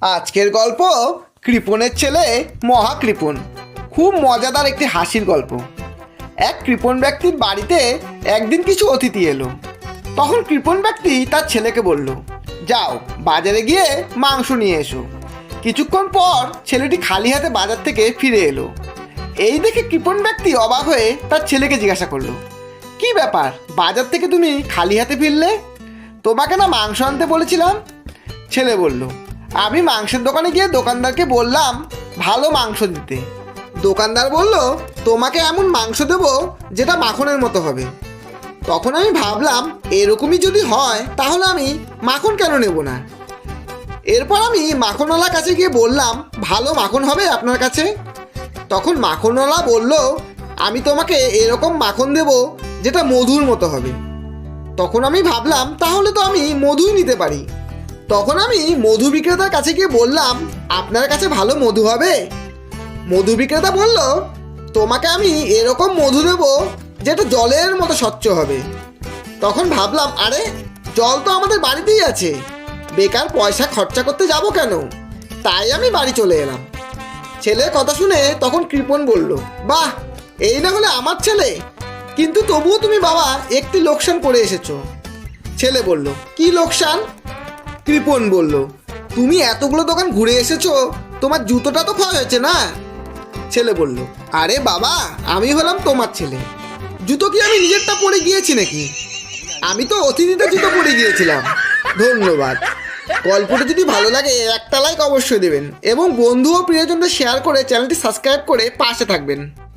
আজকের গল্প কৃপণের ছেলে মহাকৃপণ। খুব মজাদার একটি হাসির গল্প। এক কৃপণ ব্যক্তির বাড়িতে একদিন কিছু অতিথি এলো। তখন কৃপণ ব্যক্তি তার ছেলেকে বলল, যাও, বাজারে গিয়ে মাংস নিয়ে এসো। কিছুক্ষণ পর ছেলেটি খালি হাতে বাজার থেকে ফিরে এলো। এই দেখে কৃপণ ব্যক্তি অবাক হয়ে তার ছেলেকে জিজ্ঞাসা করল, কি ব্যাপার, বাজার থেকে তুমি খালি হাতে ফিরলে? তোমাকে না মাংস আনতে বলেছিলাম? ছেলে বলল আমি মাংসের দোকানে গিয়ে দোকানদারকে বললাম, ভালো মাংস দিতে। দোকানদার বলল, তোমাকে এমন মাংস দেবো যেটা মাখনের মতো হবে। তখন আমি ভাবলাম, এরকমই যদি হয়, তাহলে আমি মাখন কেন নেব না? এরপর আমি মাখনওয়ালার কাছে গিয়ে বললাম, ভালো মাখন হবে আপনার কাছে? তখন মাখনওয়ালা বলল, আমি তোমাকে এরকম মাখন দেব যেটা মধুর মতো হবে। তখন আমি ভাবলাম, তাহলে তো আমি মধুই নিতে পারি। তখন আমি মধু বিক্রেতার কাছে গিয়ে বললাম, আপনার কাছে ভালো মধু হবে? মধু বিক্রেতা বলল, তোমাকে আমি এরকম মধু দেব যেটা জলের মতো স্বচ্ছ হবে। তখন ভাবলাম, আরে, জল তো আমাদের বাড়িতেই আছে। বেকার পয়সা খরচা করতে যাব কেন? তাই আমি বাড়ি চলে এলাম। ছেলের কথা শুনে তখন কৃপণ বলল, বাহ, এই না হলে আমার ছেলে? কিন্তু তবুও তুমি বাবা, একটি লোকসান করে এসেছ। ছেলে বলল, কি লোকসান? কৃপণ বলল, তুমি এতগুলো দোকান ঘুরে এসেছ? তোমার জুতোটা তো ক্ষয় হয়েছে না? ছেলে বলল, আরে বাবা, আমি হলাম তোমার ছেলে। জুতো কি আমি নিজেরটা পরে গিয়েছি নাকি? আমি তো অতিথিতে জুতো পরে গিয়েছিলাম। ধন্যবাদ। গল্পটা যদি ভালো লাগে, একটা লাইক অবশ্যই দেবেন। এবং বন্ধু ও প্রিয়জনদের শেয়ার করে চ্যানেলটি সাবস্ক্রাইব করে পাশে থাকবেন।